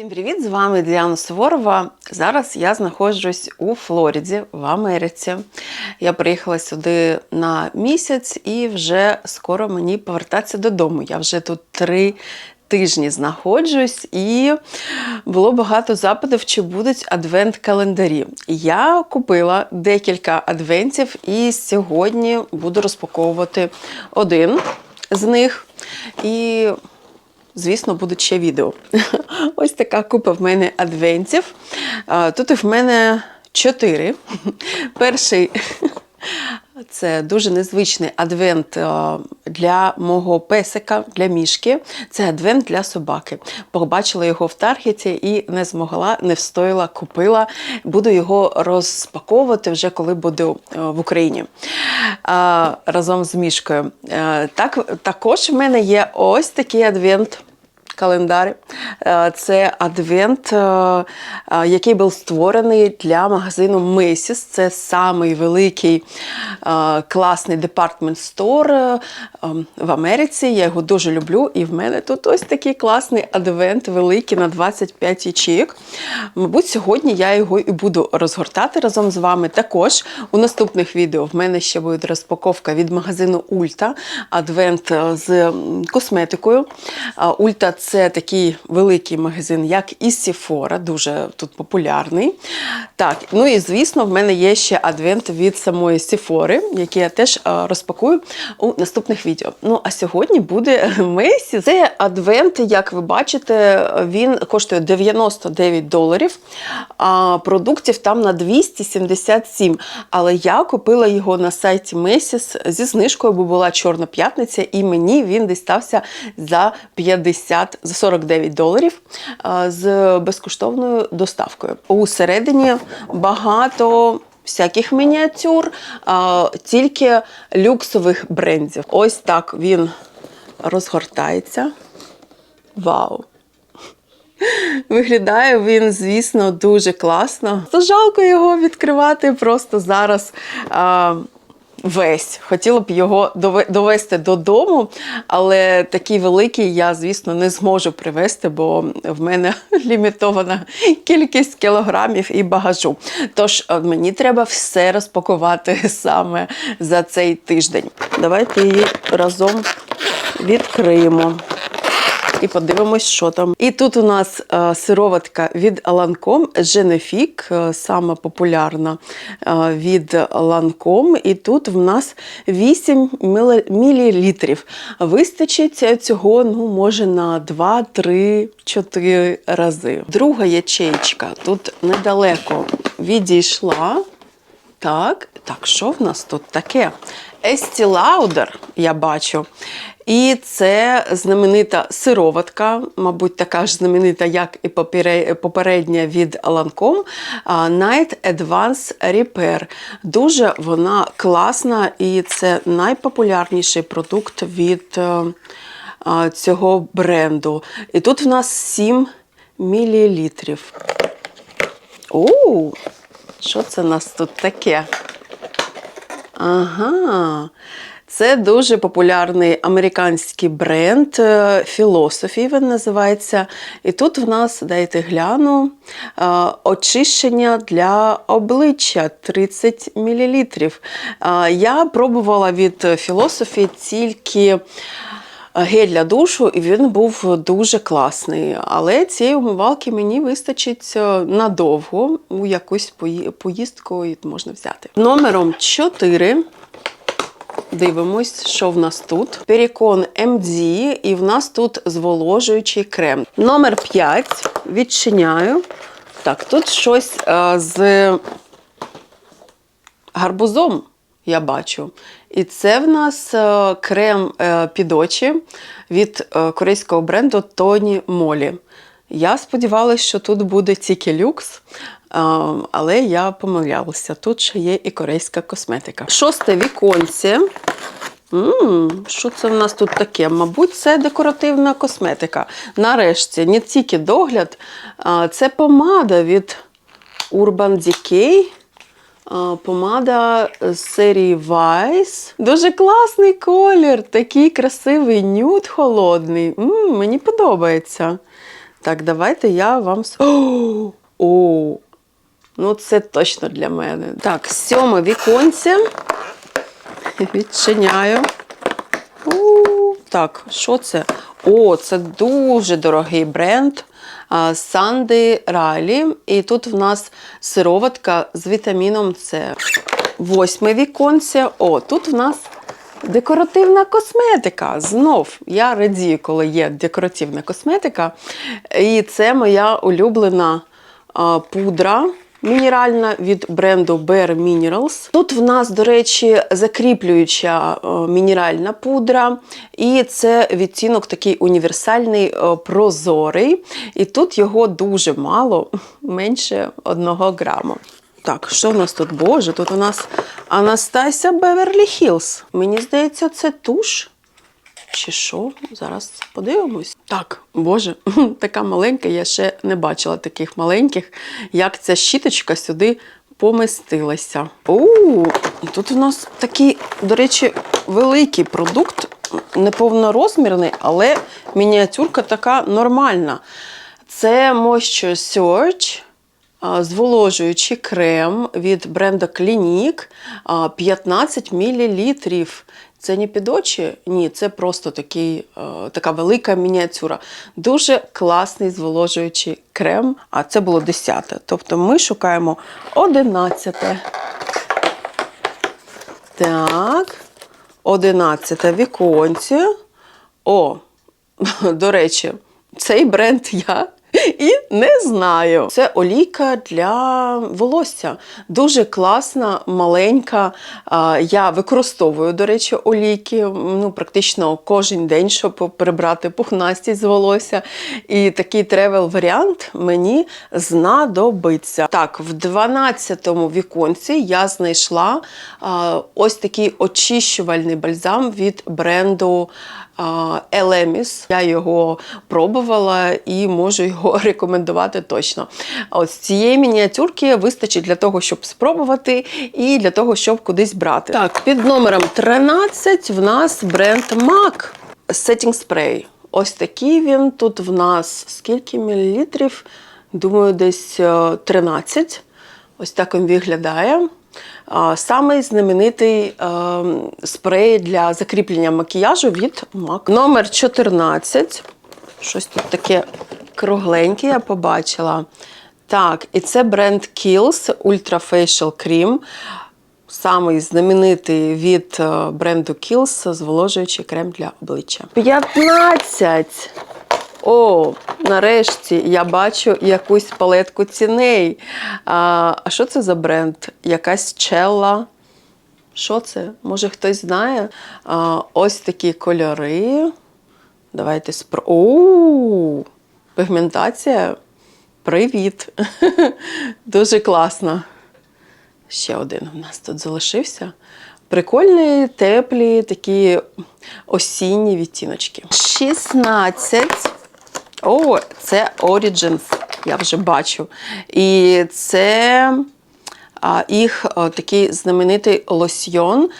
Всім привіт! З вами Діана Суворова. Зараз я знаходжусь у Флориді в Америці. Я приїхала сюди на місяць і вже скоро мені повертатися додому. Я вже тут три тижні знаходжусь, і було багато запитів, чи будуть адвент-календарі. Я купила декілька адвентів і сьогодні буду розпаковувати один з них. І Звісно, будуть ще відео. Ось така купа в мене адвентів. Тут в мене чотири. Перший це дуже незвичний адвент для мого песика, для мішки. Це адвент для собаки. Побачила його в таргеті і не змогла, не встояла, купила. Буду його розпаковувати вже коли буду в Україні разом з мішкою. Так, також в мене є ось такий адвент. Календар Е, це адвент, е, е, який був створений для магазину Macy's. Це самий великий класний департмент стор в Америці. Я його дуже люблю. І в мене тут ось такий класний адвент, великий на 25 ячеїк. Мабуть, сьогодні я його і буду розгортати разом з вами. Також у наступних відео в мене ще буде розпаковка від магазину Ульта, адвент з косметикою. Ульта це такий великий магазин, як і Сіфора, дуже тут популярний. Так, ну і звісно, в мене є ще адвент від самої Сіфори, який я теж розпакую у наступних відео. Ну, а сьогодні буде Месі. Це адвент, як ви бачите, він коштує 99 доларів, а продуктів там на 277. Але я купила його на сайті Macy's зі знижкою, бо була Чорна п'ятниця, і мені він десь стався за 50, за 49 доларів з безкоштовною доставкою. Усередині багато. Всяких мініатюр, тільки люксових брендів. Ось так він розгортається. Вау! Виглядає він, звісно, дуже класно. Жалко його відкривати просто зараз весь. Хотіла б його довести додому, але такий великий я, звісно, не зможу привезти, бо в мене лімітована кількість кілограмів і багажу. Тож е, мені треба все розпакувати саме за цей тиждень. Давайте її разом відкриємо і подивимось, що там. І тут у нас е, сироватка від Lancome Женефік, е, сама популярна е, від Lancome. І тут в нас 8 мл. Вистачить цього, ну, може, на 2, 3, 4 рази. Друга ячейка тут недалеко відійшла. Так, так, що в нас тут таке? Estee Lauder, я бачу. І це знаменита сироватка, мабуть, така ж знаменита, як і попередня від Lancome, Night Advance Repair. Дуже вона класна і це найпопулярніший продукт від е, цього бренду. І тут в нас 7 мл. Оу, що це у нас тут таке? Ага. Це дуже популярний американський бренд Philosophy він називається. І тут в нас, дайте гляну, е, очищення для обличчя 30 мл. Е, я пробувала від Philosophy тільки гель для душу, і він був дуже класний. Але цієї умивалки мені вистачить е, надовго, у якусь поїздку можна взяти. Номером 4. Дивимось, що в нас тут. Перікон MD, і в нас тут зволожуючий крем. Номер 5. Відчиняю. Так, тут щось а, е, з гарбузом, я бачу. І це в нас е, крем е, під очі від корейського бренду Тоні Молі. Я сподівалася, що тут буде тільки люкс, але я помилялася. Тут ще є і корейська косметика. Шосте віконце. Ммм, Що це в нас тут таке? Мабуть, це декоративна косметика. Нарешті, не тільки догляд, це помада від Urban Decay. Помада з серії Vice. Дуже класний колір, такий красивий нюд холодний. М -м, мені подобається. Так, давайте я вам. О, ну це точно для мене. Так, сьоме віконце. Відчиняю. У, Так, що це? О, це дуже дорогий бренд. Санди Райлі. І тут в нас сироватка з вітаміном С. Восьме віконце. О, тут в нас декоративна косметика. Знов я радію, коли є декоративна косметика. І це моя улюблена пудра. Мінеральна від бренду Bare Minerals. Тут в нас, до речі, закріплююча е, мінеральна пудра, і це відтінок такий універсальний, е, прозорий. І тут його дуже мало, менше одного граму. Так, що в нас тут? Боже, тут у нас Анастасія Беверлі Хілз. Мені здається, це туш. Чи що? Зараз подивимось. Так, боже, така маленька, я ще не бачила таких маленьких, як ця щіточка сюди помістилася. У, і тут у нас такий, до речі, великий продукт, неповнорозмірний, але мініатюрка така нормальна. Це Moisture а, Зволожуючий крем від бренду Clinique 15 мл. Це не під очі? Ні, це просто такий, е, така велика мініатюра. Дуже класний зволожуючий крем, а це було 10. Тобто ми шукаємо 11. Так, 11 віконці. О, до речі, цей бренд я і не знаю. Це олійка для волосся. Дуже класна, маленька. Я використовую, до речі, олійки ну, практично кожен день, щоб прибрати пухнастість з волосся. І такий тревел-варіант мені знадобиться. Так, в 12-му віконці я знайшла ось такий очищувальний бальзам від бренду Елеміс. Я його пробувала і можу його рекомендувати точно. От цієї мініатюрки вистачить для того, щоб спробувати, і для того, щоб кудись брати. Так, під номером 13 в нас бренд MAC Setting Spray. Ось такий він. Тут в нас скільки мілілітрів? Думаю, десь е, 13. Ось так він виглядає. Самий знаменитий е, спрей для закріплення макіяжу від MAC. Номер 14. Щось тут таке кругленьке я побачила. Так, і це бренд Kiehl's Ultra Facial Cream. Самий знаменитий від е, бренду Kiehl's зволожуючий крем для обличчя. 15! О, нарешті я бачу якусь палетку ціней. А а що це за бренд? Якась челла? Що це? Може хтось знає? А, ось такі кольори. Давайте спро. О, пігментація. Привіт! Дуже класно. Ще один у нас тут залишився. Прикольні, теплі, такі осінні відтіночки. 16. О, це Origins, я вже бачу. І це їх такий знаменитий лосьйон.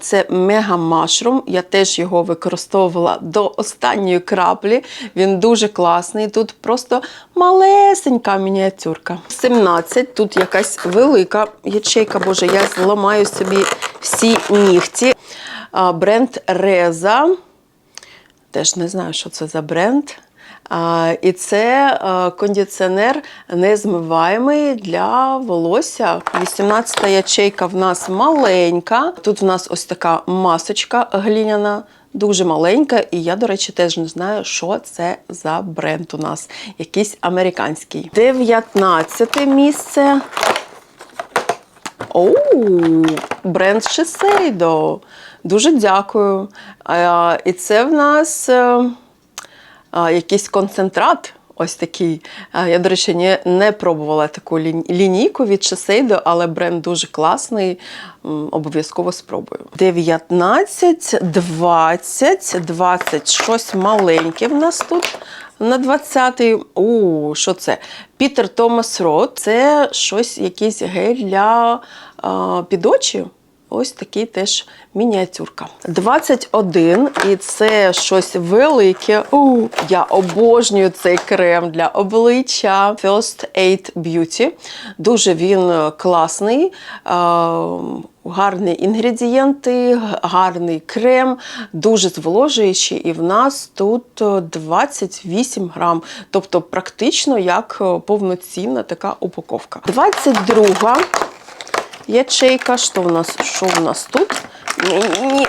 Це Mega Mushroom. Я теж його використовувала до останньої краплі. Він дуже класний. Тут просто малесенька мініатюрка. 17. Тут якась велика ячейка. Боже, я зламаю собі всі нігті. Бренд Reza. Теж не знаю, що це за бренд. І це кондиціонер незмиваємий для волосся. 18-та ячейка в нас маленька. Тут в нас ось така масочка гліняна. Дуже маленька, і я, до речі, теж не знаю, що це за бренд у нас. Якийсь американський. 19 місце. Оу, бренд Shiseido. Дуже дякую. І це в нас е, якийсь концентрат. Ось такий. Я, до речі, не, не пробувала таку лінійку від Shiseido, але бренд дуже класний. Обов'язково спробую. 19, 20, 20. Щось маленьке в нас тут. На 20-й. У, що це? Пітер Томас Рот. Це щось, якийсь гель для а, під очі. Ось такий теж мініатюрка. 21, і це щось велике. У, я обожнюю цей крем для обличчя First Aid Beauty. Дуже він класний. Гарні інгредієнти, гарний крем, дуже зволожуючий, і в нас тут е, 28 грам, тобто практично як повноцінна така упаковка. 22 ячейка. Що в нас? Що в нас тут? Ні-ні-ні.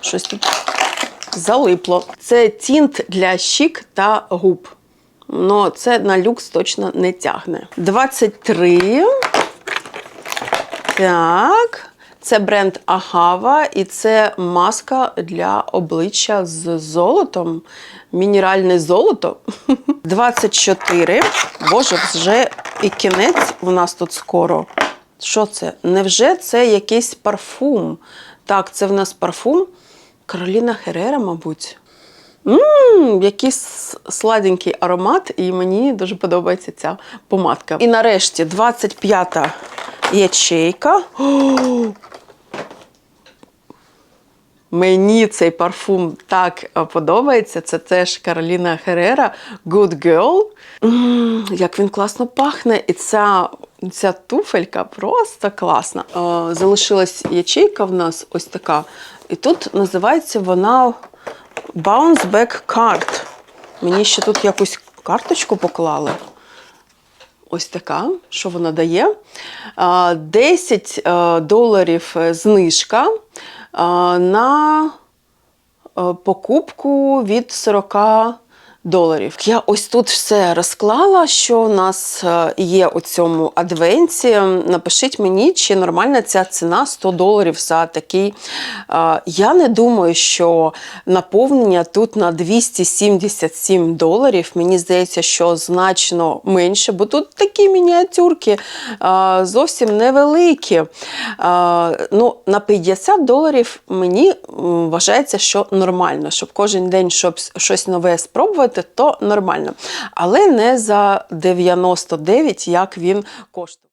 Щось тут залипло. Це тінт для щік та губ. Ну, це на люкс точно не тягне. 23. Так. Це бренд Агава і це маска для обличчя з золотом. Мінеральне золото. 24. Боже, вже і кінець у нас тут скоро. Що це? Невже це якийсь парфум? Так, це в нас парфум Кароліна Херера, мабуть. Ммм, який с- сладенький аромат, і мені дуже подобається ця помадка. І нарешті 25-та ячейка. Мені цей парфум так е, подобається. Це теж Кароліна Херера Good Girl. М, як він класно пахне, і ця, ця туфелька просто класна. Е, залишилась ячейка в нас ось така. І тут називається вона Bounce Back Card. Мені ще тут якусь карточку поклали. Ось така, що вона дає. 10 е, доларів е, знижка е, на покупку від 40 доларів. Я ось тут все розклала, що у нас е, є у цьому адвенті. Напишіть мені, чи нормальна ця ціна 100 доларів за такий. Е, Я не думаю, що наповнення тут на 277 доларів. Мені здається, що значно менше, бо тут такі мініатюрки е, зовсім невеликі. Ну, на 50 доларів мені вважається, що нормально, щоб кожен день щось нове спробувати, то нормально. Але не за 99, як він коштує.